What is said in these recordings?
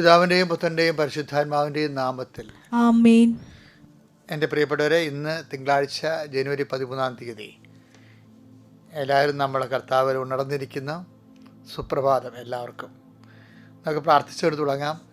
പിതാവിന്റെയും പുത്രന്റെയും പരിശുദ്ധാത്മാവിന്റെയും നാമത്തിൽ. ആമേൻ. എന്റെ പ്രിയപ്പെട്ടവരെ ഇന്ന് തിങ്കളാഴ്ച ജനുവരി പതിമൂന്നാം തീയതി. എല്ലാവരും നമ്മളെ കർത്താവിൽ ഉണർന്നിരിക്കുന്ന. സുപ്രഭാതം എല്ലാവർക്കും. നമുക്ക് പ്രാർത്ഥിച്ചെടുത്ത് തുടങ്ങാം.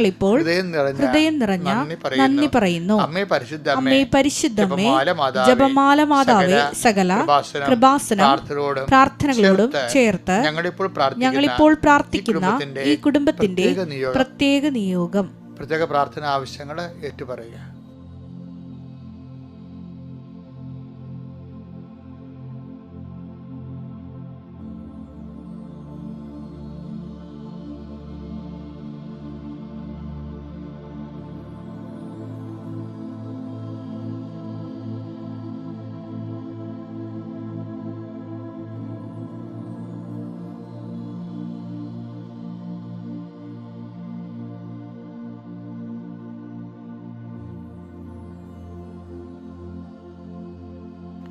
ഞങ്ങളിപ്പോൾ ഹൃദയം നിറഞ്ഞ ഹൃദയം നിറഞ്ഞ നന്ദി പറയുന്നു. അമ്മേ പരിശുദ്ധ അമ്മേ പരിശുദ്ധമേ ജപമാല മാതാവേ, സകല കൃപാസനം, പ്രാർത്ഥനകളോടും ചേർത്ത് ഞങ്ങളിപ്പോൾ പ്രാർത്ഥിക്കുന്ന ഈ കുടുംബത്തിന്റെ പ്രത്യേക നിയോഗം. പ്രത്യേക നിയോഗം. പ്രത്യേക പ്രാർത്ഥന ആവശ്യങ്ങൾ ഏറ്റുപറയുക.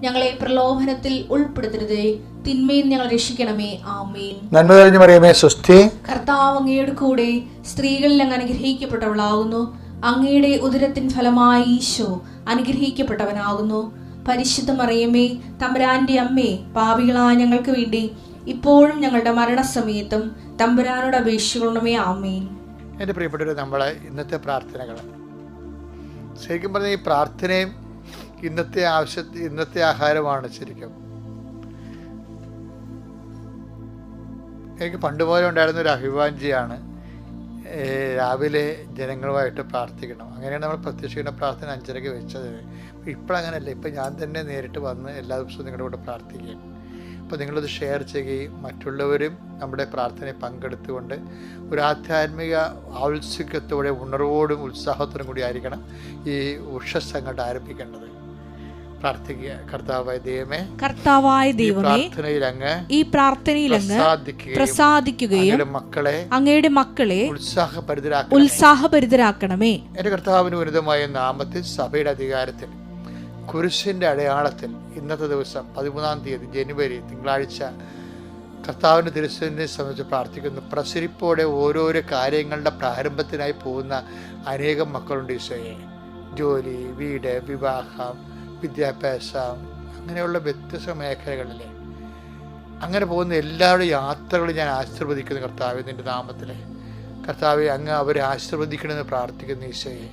ഞങ്ങളെ പ്രലോഭനത്തിൽ ഉൾപ്പെടുത്തരുതേ. തിന്മയിൽ ഞങ്ങൾ രക്ഷിക്കണമേ. ആമേൻ. നന്മ തെളിഞ്ഞു പറയുമേ സുസ്ഥി കർത്താവ് അങ്ങയുടെ കൂടെ സ്ത്രീകളിൽ അങ്ങ് അനുഗ്രഹിക്കപ്പെട്ടവളാകുന്നു. അങ്ങയുടെ ഉദരത്തിൻ ഫലമായി ഈശോ അനുഗ്രഹിക്കപ്പെട്ടവനാകുന്നു. പരിശുദ്ധ മറിയമേ തമ്പുരാന്റെ അമ്മേ പാപികളായ ഞങ്ങൾക്ക് വേണ്ടി ഇപ്പോഴും ഞങ്ങളുടെ മരണസമയത്തും തമ്പുരാനോട് അപേക്ഷിക്കണമേ. ആമേൻ. എന്റെ പ്രിയപ്പെട്ടവർ നമ്മളെ ഇന്നത്തെ പ്രാർത്ഥനകൾ ശരിക്കും പറഞ്ഞാൽ ഈ പ്രാർത്ഥനയും ഇന്നത്തെ ആവശ്യ ഇന്നത്തെ ആഹാരമാണ് ശരിക്കും. എനിക്ക് പണ്ട് പോലെ ഉണ്ടായിരുന്ന ഒരു അഭിവാഞ്ചിയാണ് രാവിലെ ജനങ്ങളുമായിട്ട് പ്രാർത്ഥിക്കണം. അങ്ങനെയാണ് നമ്മൾ പ്രത്യക്ഷിക്കുന്ന പ്രാർത്ഥന അഞ്ചരയ്ക്ക് വെച്ചത്. ഇപ്പോഴങ്ങനെയല്ല ഇപ്പം ഞാൻ തന്നെ നേരിട്ട് വന്ന് എല്ലാ ദിവസവും നിങ്ങളുടെ കൂടെ പ്രാർത്ഥിക്കുകയും അപ്പോൾ നിങ്ങളത് ഷെയർ ചെയ്യുകയും മറ്റുള്ളവരും നമ്മുടെ പ്രാർത്ഥനയെ പങ്കെടുത്തുകൊണ്ട് ഒരു ആധ്യാത്മിക ഔത്സുക്യത്തോടെ ഉണർവോടും ഉത്സാഹത്തോടും കൂടി ആയിരിക്കണം ഈ ഉഷസ് അങ്ങോട്ട് ആരംഭിക്കേണ്ടത്. പ്രാർത്ഥിക്കുക. കർത്താവായ ദൈവമേ കർത്താവായ ഈ ദൈവമേ പ്രാർത്ഥനയിൽ അങ്ങ് ഈ പ്രാർത്ഥനയിൽ അങ്ങ് പ്രസാദിക്കുകയും മക്കളെ അങ്ങയുടെ മക്കളെ ഉത്സാഹപരിതരാക്കണം ഉത്സാഹഭരിതരാക്കണമേ. എന്റെ കർത്താവിന് ഉന്നതമായ നാമത്തിൽ സഭയുടെ അധികാരത്തിൽ കുരിശിന്റെ അടയാളത്തിൽ ഇന്നത്തെ ദിവസം പതിമൂന്നാം തീയതി ജനുവരി തിങ്കളാഴ്ച കർത്താവിന്റെ തിരുസനെ സംബന്ധിച്ച് പ്രാർത്ഥിക്കുന്നു. പ്രസരിപ്പോടെ ഓരോരോ കാര്യങ്ങളുടെ പ്രാരംഭത്തിനായി പോകുന്ന അനേകം മക്കളുണ്ട് ഈശോയെ. ജോലി വീട് വിവാഹം വിദ്യാഭ്യാസം അങ്ങനെയുള്ള വ്യത്യസ്ത മേഖലകളിൽ അങ്ങനെ പോകുന്ന എല്ലാവരുടെ യാത്രകളും ഞാൻ ആശീർവദിക്കുന്നു കർത്താവ് നിന്റെ നാമത്തിൽ കർത്താവെ അങ്ങ് അവരെ ആശീർവദിക്കണമെന്ന് പ്രാർത്ഥിക്കുന്നു ഈശോയെ.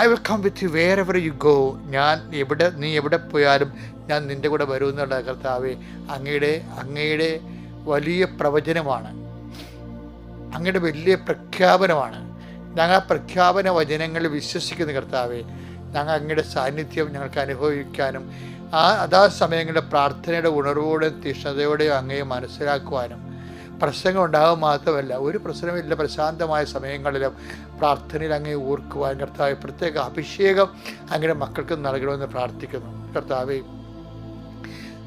I will come with you wherever you go ഞാൻ എവിടെ നീ എവിടെ പോയാലും ഞാൻ നിന്റെ കൂടെ വരുമെന്നുള്ള കർത്താവെ അങ്ങയുടെ അങ്ങയുടെ വലിയ പ്രവചനമാണ്. അങ്ങയുടെ വലിയ പ്രഖ്യാപനമാണ്. ഞങ്ങൾ ആ പ്രഖ്യാപന വചനങ്ങളിൽ വിശ്വസിക്കുന്ന കർത്താവെ. ഞങ്ങൾ അങ്ങയുടെ സാന്നിധ്യം ഞങ്ങൾക്ക് അനുഭവിക്കാനും ആ അതാ സമയങ്ങളുടെ പ്രാർത്ഥനയുടെ ഉണർവോടെയും തീഷ്ണതയോടെയും അങ്ങയെ മനസ്സിലാക്കുവാനും പ്രശ്നങ്ങൾ ഉണ്ടാകുക മാത്രമല്ല ഒരു പ്രശ്നമില്ല പ്രശാന്തമായ സമയങ്ങളിലും പ്രാർത്ഥനയിൽ അങ്ങേ ഓർക്കുവാൻ കർത്താവ് പ്രത്യേക അഭിഷേകം അങ്ങയുടെ മക്കൾക്ക് നൽകണമെന്ന് പ്രാർത്ഥിക്കുന്നു. കർത്താവ്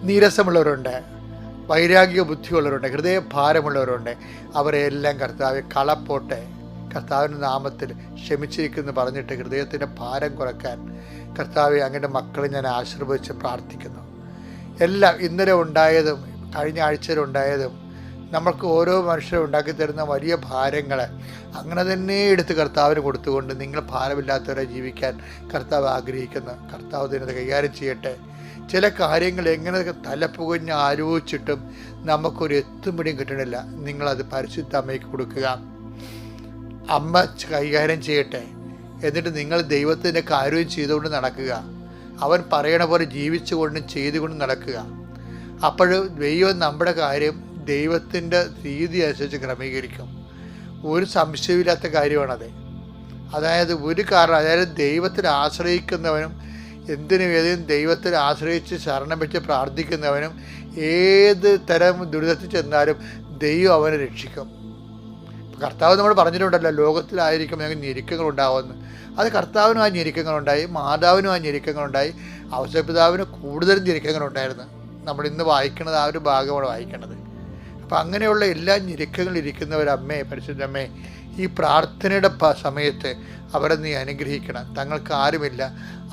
നീരസമുള്ളവരുണ്ട് വൈരാഗ്യ ബുദ്ധിയുള്ളവരുണ്ട് ഹൃദയഭാരമുള്ളവരുണ്ട്. അവരെല്ലാം കർത്താവ് കളപ്പോട്ടെ. കർത്താവിന്റെ നാമത്തിൽ ക്ഷമിച്ചിരിക്കുന്നു പറഞ്ഞിട്ട് ഹൃദയത്തിന്റെ ഭാരം കുറയ്ക്കാൻ കർത്താവെ അങ്ങയുടെ മക്കളെ ഞാൻ ആശീർവദിച്ച് പ്രാർത്ഥിക്കുന്നു. എല്ലാം ഇന്നലെ ഉണ്ടായതും കഴിഞ്ഞ ആഴ്ചയിൽ ഉണ്ടായതും നമ്മൾക്ക് ഓരോ മനുഷ്യരും ഉണ്ടാക്കി തരുന്ന വലിയ ഭാരങ്ങളെ അങ്ങനെ തന്നെ എടുത്ത് കർത്താവിന് കൊടുത്തുകൊണ്ട് നിങ്ങൾ ഭാരമില്ലാത്തവരെ ജീവിക്കാൻ കർത്താവ് ആഗ്രഹിക്കുന്നു. കർത്താവ് ഇതിനത് കൈകാര്യം ചെയ്യട്ടെ. ചില കാര്യങ്ങൾ എങ്ങനെ തലപ്പുകഞ്ഞ് ആലോചിച്ചിട്ടും നമുക്കൊരു എത്തുപിടിയും കിട്ടണില്ല. നിങ്ങളത് പരിശുദ്ധ അമ്മയ്ക്ക് കൊടുക്കുക. അമ്മ കൈകാര്യം ചെയ്യട്ടെ. എന്നിട്ട് നിങ്ങൾ ദൈവത്തിന്റെ കാര്യവും ചെയ്തുകൊണ്ട് നടക്കുക. അവൻ പറയണ പോലെ ജീവിച്ചുകൊണ്ടും ചെയ്തുകൊണ്ട് നടക്കുക. അപ്പോൾ ദൈവം നമ്മുടെ കാര്യം ദൈവത്തിന്റെ രീതി അനുസരിച്ച് ക്രമീകരിക്കും. ഒരു സംശയമില്ലാത്ത കാര്യമാണത്. അതായത് ഒരു കാരണം അതായത് ദൈവത്തിൽ ആശ്രയിക്കുന്നവനും എന്തിനു ഏതിനും ദൈവത്തിൽ ആശ്രയിച്ച് ശരണം വെച്ച് പ്രാർത്ഥിക്കുന്നവനും ഏത് തരം ദുരിതത്തിൽ ചെന്നാലും ദൈവം അവനെ രക്ഷിക്കും. കർത്താവ് നമ്മൾ പറഞ്ഞിട്ടുണ്ടല്ലോ ലോകത്തിലായിരിക്കും ഞങ്ങൾക്ക് ഞെരുക്കങ്ങൾ ഉണ്ടാവുമെന്ന് അത് കർത്താവിനും ആ ഞെരുക്കങ്ങളുണ്ടായി മാതാവിനും ആ ഞെരുക്കങ്ങളുണ്ടായി അവസരപിതാവിന് കൂടുതലും ഞെരുക്കങ്ങളുണ്ടായിരുന്നു. നമ്മൾ ഇന്ന് വായിക്കുന്നത് ആ ഒരു ഭാഗമാണ് വായിക്കേണ്ടത്. അപ്പം അങ്ങനെയുള്ള എല്ലാ ഞെരുക്കങ്ങളിരിക്കുന്നവരമ്മേ പരിശുദ്ധമ്മേ ഈ പ്രാർത്ഥനയുടെ സമയത്ത് അവരെ നീ അനുഗ്രഹിക്കണം. തങ്ങൾക്ക് ആരുമില്ല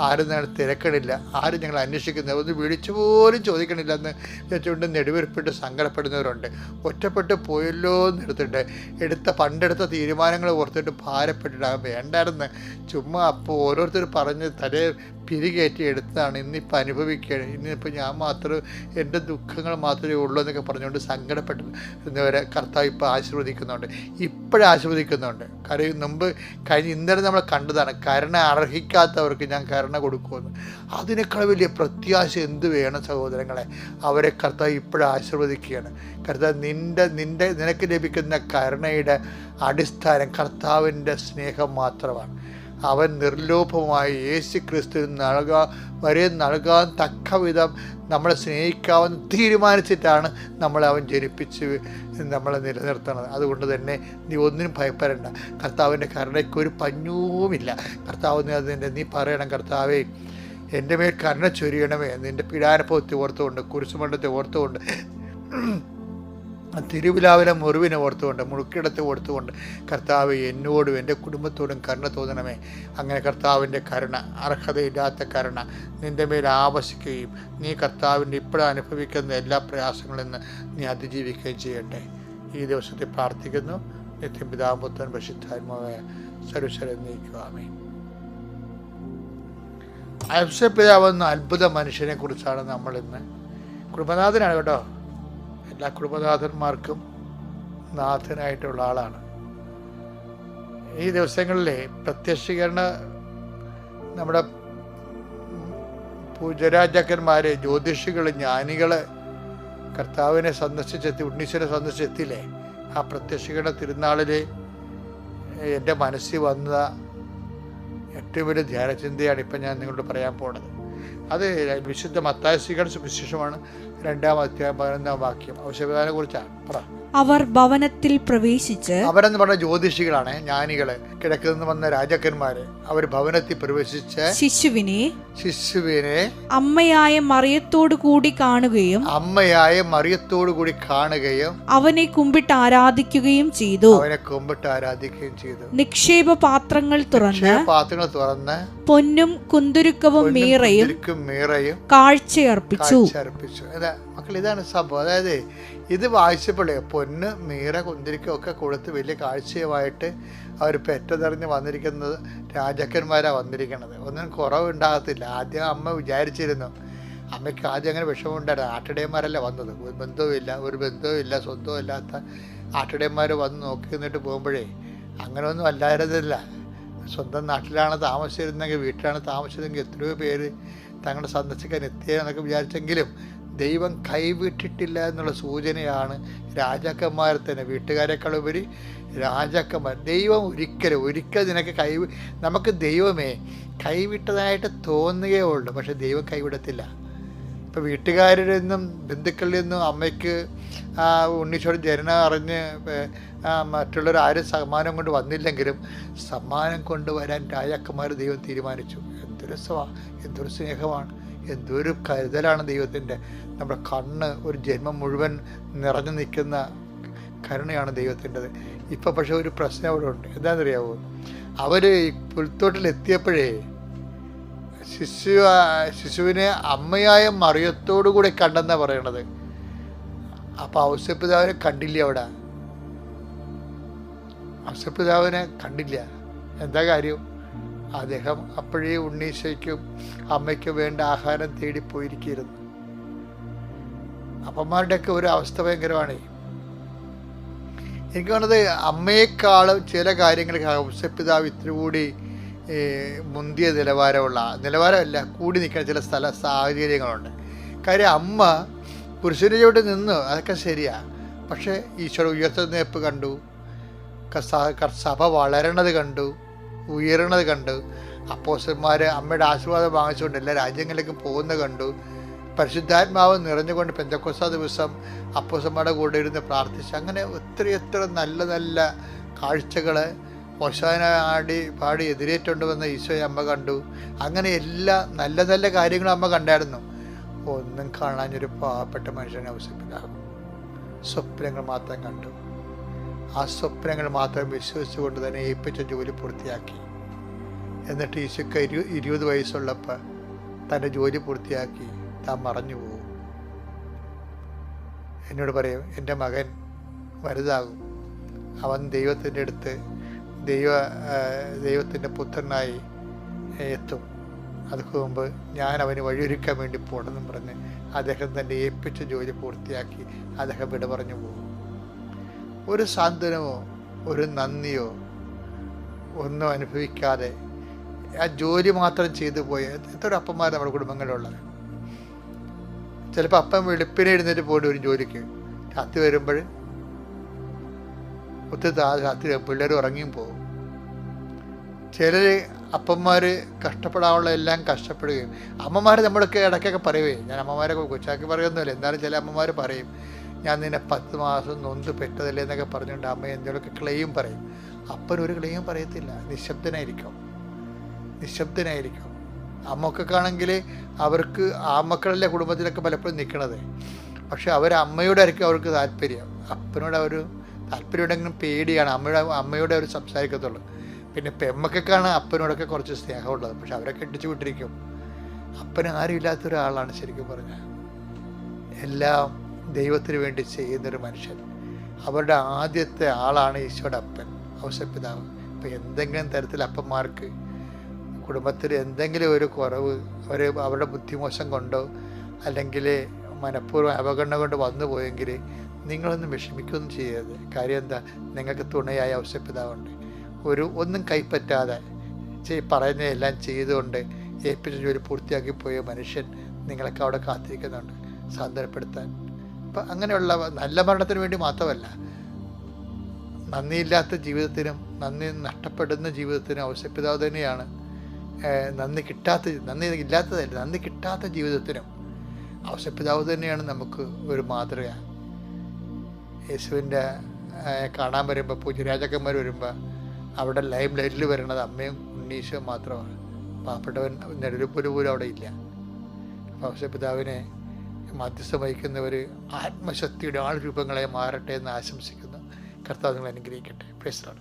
ആരും ഞങ്ങൾ തിരക്കണില്ല ആരും ഞങ്ങൾ അന്വേഷിക്കുന്നില്ല. ഒന്ന് വിളിച്ചു പോലും ചോദിക്കണില്ല എന്ന് വെച്ചുകൊണ്ട് നെടുവീർപ്പിട്ട് സങ്കടപ്പെടുന്നവരുണ്ട്. ഒറ്റപ്പെട്ട് പോയല്ലോ എന്ന് എടുത്തിട്ട് എടുത്ത പണ്ടെടുത്ത തീരുമാനങ്ങൾ ഓർത്തിട്ട് ഭാരപ്പെട്ടിട്ട് വേണ്ടായിരുന്നു. ചുമ്മാ അപ്പോൾ ഓരോരുത്തർ പറഞ്ഞ് തലേ പിരികേറ്റി എടുത്തതാണ് ഇന്നിപ്പോൾ അനുഭവിക്കുകയാണ് ഇന്നിപ്പോൾ ഞാൻ മാത്രം എന്റെ ദുഃഖങ്ങൾ മാത്രമേ ഉള്ളൂ എന്നൊക്കെ പറഞ്ഞുകൊണ്ട് സങ്കടപ്പെട്ടവരെ കർത്താവ് ഇപ്പോൾ ആശീർവദിക്കുന്നുണ്ട്. ഇപ്പോഴും ആശീർവദിക്കുന്നുണ്ട് കാര്യം മുമ്പ് കഴിഞ്ഞ ഇന്നലെ നമ്മൾ കണ്ടതാണ് കരുണ അർഹിക്കാത്തവർക്ക് ഞാൻ കരുണ കൊടുക്കുമെന്ന്. അതിനേക്കാൾ വലിയ പ്രത്യാശ എന്ത് വേണം സഹോദരങ്ങളെ? അവരെ കർത്താവ് ഇപ്പോഴും ആശീർവദിക്കുകയാണ്. കർത്താവ് നിന്റെ നിന്റെ നിനക്ക് ലഭിക്കുന്ന കരുണയുടെ അടിസ്ഥാനം കർത്താവിന്റെ സ്നേഹം മാത്രമാണ്. അവൻ നിർലോഭമായി യേശു ക്രിസ്തു നൽകാൻ വരെ നൽകാൻ തക്ക വിധം നമ്മളെ സ്നേഹിക്കാമെന്ന് തീരുമാനിച്ചിട്ടാണ് നമ്മളെ അവൻ ജനിപ്പിച്ച് നമ്മളെ നിലനിർത്തണത് അതുകൊണ്ട് തന്നെ നീ ഒന്നിനും ഭയപ്പെടേണ്ട. കർത്താവിന്റെ കരുണയ്ക്ക് ഒരു പഞ്ഞവുമില്ല. കർത്താവ് അതിന്റെ നീ പറയണം കർത്താവേ എന്റെ മേൽ കരുണ ചൊരിയണമേ. നിന്റെ പീഡാനുഭവത്തെ ഓർത്തുകൊണ്ട് കുരിശുമണ്ഡത്തെ ഓർത്തുകൊണ്ട് തിരുവിലാവിലെ മുറിവിനെ ഓർത്തുകൊണ്ട് മുറുക്കിടത്ത് ഓർത്തുകൊണ്ട് കർത്താവ് എന്നോടും എന്റെ കുടുംബത്തോടും കരുണ തോന്നണമേ. അങ്ങനെ കർത്താവിന്റെ കരുണ അർഹതയില്ലാത്ത കരുണ നിന്റെ മേൽ ആവശിക്കുകയും നീ കർത്താവിന്റെ ഇപ്പോഴും അനുഭവിക്കുന്ന എല്ലാ പ്രയാസങ്ങളിൽ നിന്ന് നീ അതിജീവിക്കുകയും ചെയ്യട്ടെ. ഈ ദിവസത്തെ പ്രാർത്ഥിക്കുന്നു. നിത്യം പിതാമ്പുത്തൻ പരിശുദ്ധാത്മാവായ സർവശരം നീക്കുവാമേ അംശപിതാവ് അത്ഭുത മനുഷ്യനെ കുറിച്ചാണ് നമ്മളിന്ന് കുടുംബനാഥനാണ് കേട്ടോ. എല്ലാ കുടുംബനാഥന്മാർക്കും നാഥനായിട്ടുള്ള ആളാണ്. ഈ ദിവസങ്ങളിലെ പ്രത്യക്ഷീകരണ നമ്മുടെ പൂജരാജാക്കന്മാര് ജ്യോതിഷികൾ ജ്ഞാനികൾ കർത്താവിനെ സന്ദർശിച്ചെത്തി ഉണ്ണീശ്വരെ സന്ദർശിച്ചെത്തില്ലേ ആ പ്രത്യക്ഷീകരണ തിരുനാളിൽ എന്റെ മനസ്സിൽ വന്ന ഏറ്റവും വലിയ ധ്യാനചിന്തയാണ് ഇപ്പം ഞാൻ നിങ്ങളോട് പറയാൻ പോണത്. അത് വിശുദ്ധ മത്തായസികളുടെ സുവിശേഷമാണ്. രണ്ടാം അധ്യായം പതിനൊന്നാം വാക്യം. ഔഷധനെ കുറിച്ചാണ് പറ. അവർ ഭവനത്തിൽ പ്രവേശിച്ച് അവരെന്ന് പറഞ്ഞ ജ്യോതിഷികളാണ് ജ്ഞാനികൾ. കിഴക്കുനിന്ന് വന്ന രാജാക്കന്മാര് അവർ ഭവനത്തിൽ പ്രവേശിച്ച് ശിശുവിനെ ശിശുവിനെ അമ്മയായ മറിയത്തോടു കൂടി കാണുകയും അമ്മയായ മറിയത്തോടു കൂടി കാണുകയും അവനെ കുമ്പിട്ട് ആരാധിക്കുകയും ചെയ്തു. അവനെ കുമ്പിട്ട് ആരാധിക്കുകയും ചെയ്തു. നിക്ഷേപ പാത്രങ്ങൾ തുറന്ന് പാത്രങ്ങൾ തുറന്ന് പൊന്നും കുന്തുരുക്കവും മീറയും മീറയും കാഴ്ചയർപ്പിച്ചു. കാഴ്ച അർപ്പിച്ചു അതാ മക്കൾ ഇതാണ് സംഭവം. അതായത് ഇത് വായിച്ചപ്പോഴേ പൊന്ന് മീറ കുന്തിരിക്കും ഒക്കെ കൊടുത്ത് വലിയ കാഴ്ചയുമായിട്ട് അവർ പെറ്റതെറിഞ്ഞ് വന്നിരിക്കുന്നത് രാജാക്കന്മാരാണ് വന്നിരിക്കുന്നത് ഒന്നും കുറവുണ്ടാകത്തില്ല. ആദ്യം അമ്മ വിചാരിച്ചിരുന്നു അമ്മയ്ക്ക് ആദ്യം അങ്ങനെ വിഷമമുണ്ടായിരുന്നു. ആട്ടിടയന്മാരല്ല വന്നത്? ഒരു ബന്ധവുമില്ല ഒരു ബന്ധവുമില്ല സ്വന്തവും ഇല്ലാത്ത ആട്ടിടയന്മാർ വന്ന് നോക്കി നിന്നിട്ട് പോകുമ്പോഴേ അങ്ങനെയൊന്നും അല്ലായിരുന്നില്ല. സ്വന്തം നാട്ടിലാണ് താമസിച്ചിരുന്നെങ്കിൽ വീട്ടിലാണ് താമസിച്ചതെങ്കിൽ എത്രയോ പേര് തങ്ങളുടെ സന്ദർശിക്കാൻ എത്തിയെന്നൊക്കെ വിചാരിച്ചെങ്കിലും ദൈവം കൈവിട്ടിട്ടില്ല എന്നുള്ള സൂചനയാണ് രാജാക്കന്മാർ തന്നെ വീട്ടുകാരെക്കാളുപരി രാജാക്കന്മാർ. ദൈവം ഒരിക്കലും ഒരിക്കൽ നിനക്ക് കൈ നമുക്ക് ദൈവമേ കൈവിട്ടതായിട്ട് തോന്നുകയേ ഉള്ളൂ പക്ഷെ ദൈവം കൈവിടത്തില്ല. ഇപ്പോൾ വീട്ടുകാരിൽ നിന്നും ബന്ധുക്കളിൽ നിന്നും അമ്മയ്ക്ക് ആ, ജനന അറിഞ്ഞ് മറ്റുള്ളവർ ആരും സമ്മാനം കൊണ്ട് വന്നില്ലെങ്കിലും സമ്മാനം കൊണ്ടുവരാൻ രാജാക്കന്മാർ ദൈവം തീരുമാനിച്ചു. എന്തൊരു സ്വ എന്തൊരു സ്നേഹമാണ്. എന്തൊരു കരുതലാണ് ദൈവത്തിന്റെ. നമ്മുടെ കണ്ണ് ഒരു ജന്മം മുഴുവൻ നിറഞ്ഞു നിൽക്കുന്ന കരുണയാണ് ദൈവത്തിന്റെത്. ഇപ്പം പക്ഷേ ഒരു പ്രശ്നം അവിടെ ഉണ്ട് എന്താണെന്നറിയാവോ അവർ പുൽത്തോട്ടിൽ എത്തിയപ്പോഴേ ശിശു ശിശുവിനെ അമ്മയായ മറിയത്തോടു കൂടി കണ്ടെന്നാണ് പറയണത്. അപ്പോൾ ഔസപിതാവിനെ കണ്ടില്ല അവിടെ. ഔസപിതാവിനെ കണ്ടില്ല. എന്താ കാര്യം? അദ്ദേഹം അപ്പോഴേ ഉണ്ണീശയ്ക്കും അമ്മയ്ക്കും വേണ്ട ആഹാരം തേടി പോയിരിക്കുന്നു അപ്പന്മാരുടെയൊക്കെ ഒരു അവസ്ഥ ഭയങ്കരമാണ്. എനിക്ക് തോന്നുന്നത് അമ്മയെക്കാളും ചില കാര്യങ്ങൾ ഹംസപിതാവ് ഇത്തിരി മുന്തിയ നിലവാരമുള്ള നിലവാരമല്ല കൂടി നിൽക്കുന്ന ചില സ്ഥല സാഹചര്യങ്ങളുണ്ട്. കാര്യം അമ്മ പുരുഷനിലോട്ട് നിന്ന് അതൊക്കെ ശരിയാണ് പക്ഷേ ഈശ്വര ഉയർത്തുന്നേപ്പ് കണ്ടു സഭ വളരണത് കണ്ടു ഉയരണത് കണ്ടു. അപ്പോസന്മാർ അമ്മയുടെ ആശീർവാദം വാങ്ങിച്ചുകൊണ്ട് എല്ലാ രാജ്യങ്ങളിലേക്കും പോകുന്നത് കണ്ടു. പരിശുദ്ധാത്മാവ് നിറഞ്ഞുകൊണ്ട് പെന്തക്കോസ ദിവസം അപ്പോസന്മാരുടെ കൂടെ ഇരുന്ന് പ്രാർത്ഥിച്ച്. അങ്ങനെ ഒത്തിരി എത്ര നല്ല നല്ല കാഴ്ചകൾ ആടി പാടി എതിരേറ്റുകൊണ്ട് വന്ന ഈശോയെ അമ്മ കണ്ടു. അങ്ങനെ എല്ലാ നല്ല നല്ല കാര്യങ്ങളും അമ്മ കണ്ടായിരുന്നു. ഒന്നും കാണാനൊരു പാവപ്പെട്ട മനുഷ്യനെ അവസരപ്പിലാകും സ്വപ്നങ്ങൾ മാത്രം കണ്ടു. ആ സ്വപ്നങ്ങൾ മാത്രം വിശ്വസിച്ചുകൊണ്ട് തന്നെ ഏൽപ്പിച്ച ജോലി പൂർത്തിയാക്കി. എന്നിട്ട് ഈശോയ്ക്ക് ഇരു ഇരുപത് വയസ്സുള്ളപ്പോൾ തന്റെ ജോലി പൂർത്തിയാക്കി താൻ മറഞ്ഞു പോകും എന്നോട് പറയും എന്റെ മകൻ വലുതാകും. അവൻ ദൈവത്തിന്റെ അടുത്ത് ദൈവ ദൈവത്തിന്റെ പുത്രനായി എത്തും. അതിന് മുമ്പ് ഞാൻ അവന് വഴിയൊരുക്കാൻ വേണ്ടി പോകണമെന്നും പറഞ്ഞ് അദ്ദേഹം തന്നെ ഏൽപ്പിച്ച ജോലി പൂർത്തിയാക്കി അദ്ദേഹം വിട പറഞ്ഞു പോകും ഒരു സാന്ത്വനമോ ഒരു നന്ദിയോ ഒന്നും അനുഭവിക്കാതെ ആ ജോലി മാത്രം ചെയ്തു പോയ. എത്ര അപ്പന്മാർ നമ്മുടെ കുടുംബങ്ങളിലുള്ളത്? ചിലപ്പോൾ അപ്പൻ വെളുപ്പിനെ എഴുന്നേറ്റ് പോകേണ്ട ഒരു ജോലിക്ക്. രാത്രി വരുമ്പോൾ ഒത്തിരി രാത്രി പിള്ളേർ ഉറങ്ങിയും പോകും. ചിലർ അപ്പന്മാർ കഷ്ടപ്പെടാനുള്ള എല്ലാം കഷ്ടപ്പെടുകയും അമ്മമാർ നമ്മളൊക്കെ ഇടയ്ക്കൊക്കെ പറയുകയും ഞാൻ അമ്മമാരൊക്കെ കൊച്ചാക്കി പറയുന്നില്ല എന്നാലും ചില അമ്മമാർ പറയും ഞാൻ നിന്നെ പത്ത് മാസം നൊന്ത് പെട്ടതല്ലേ എന്നൊക്കെ പറഞ്ഞുകൊണ്ട് അമ്മ എന്തെങ്കിലുമൊക്കെ ക്ലെയിം പറയും. അപ്പൻ ഒരു ക്ലെയിം പറയത്തില്ല. നിശബ്ദനായിരിക്കും. നിശബ്ദനായിരിക്കും. അമ്മക്കൊക്കെ അവർക്ക് ആ മക്കളല്ലേ കുടുംബത്തിലൊക്കെ പലപ്പോഴും നിൽക്കണത്. പക്ഷെ അവർ അമ്മയോടായിരിക്കും അവർക്ക് താല്പര്യം. അപ്പനോട് അവർ താല്പര്യം ഉണ്ടെങ്കിലും പേടിയാണ്. അമ്മയുടെ അമ്മയോടെ അവർ സംസാരിക്കത്തുള്ളൂ. പിന്നെ പെമ്മക്കൊക്കെയാണ് അപ്പനോടൊക്കെ കുറച്ച് സ്നേഹമുള്ളത്. പക്ഷെ അവരൊക്കെ ഇടിച്ചു വിട്ടിരിക്കും. അപ്പന് ആരും ഇല്ലാത്ത ഒരാളാണ് ശരിക്കും പറഞ്ഞാൽ. എല്ലാം ദൈവത്തിന് വേണ്ടി ചെയ്യുന്നൊരു മനുഷ്യൻ. അവരുടെ ആദ്യത്തെ ആളാണ് ഈശോയുടെ അപ്പൻ ഔഷപിതാവ് ഇപ്പം എന്തെങ്കിലും തരത്തിൽ അപ്പന്മാർക്ക് കുടുംബത്തിൽ എന്തെങ്കിലും ഒരു കുറവ് അവർ അവരുടെ ബുദ്ധിമോശം കൊണ്ടോ അല്ലെങ്കിൽ മനഃപൂർവം അവഗണന കൊണ്ട് വന്നു പോയെങ്കിൽ നിങ്ങളൊന്നും വിഷമിക്കുകയൊന്നും ചെയ്യരുത്. കാര്യം എന്താ? നിങ്ങൾക്ക് തുണയായ ഔഷപിതാവുണ്ട് ഒരു ഒന്നും കൈപ്പറ്റാതെ ചെയ് പറയുന്നതെല്ലാം ചെയ്തുകൊണ്ട് ഏൽപ്പിച്ച ജോലി പൂർത്തിയാക്കി പോയ മനുഷ്യൻ നിങ്ങളൊക്കെ അവിടെ കാത്തിരിക്കുന്നുണ്ട്. സാന്ത്വനപ്പെടുത്താൻ. അപ്പം അങ്ങനെയുള്ള നല്ല മരണത്തിന് വേണ്ടി മാത്രമല്ല നന്ദിയില്ലാത്ത ജീവിതത്തിനും നന്ദി നഷ്ടപ്പെടുന്ന ജീവിതത്തിനും ഔസപിതാവ് തന്നെയാണ് നന്ദി കിട്ടാത്ത നന്ദി ഇല്ലാത്തതല്ല നന്ദി കിട്ടാത്ത ജീവിതത്തിനും ഔസപിതാവ് തന്നെയാണ് നമുക്ക് ഒരു മാതൃക. യേശുവിന്റെ കാണാൻ വരുമ്പോൾ പൂജ്യരാജാക്കന്മാർ വരുമ്പോൾ അവിടെ ലൈം ലൈറ്റിൽ വരുന്നത് അമ്മയും ഉണ്ണീശോ മാത്രമാണ്. പാവപ്പെട്ടവൻ നെടുപ്പൊരു പോലും അവിടെ ഇല്ല. അപ്പോൾ ഔസപിതാവിനെ മധ്യസ്ഥം വഹിക്കുന്നവർ ആത്മശക്തിയുടെ ആൾ രൂപങ്ങളെ മാറട്ടെ എന്ന് ആശംസിക്കുന്നു. കർത്താവ് നിങ്ങൾ അനുഗ്രഹിക്കട്ടെ. പ്രശ്നമാണ്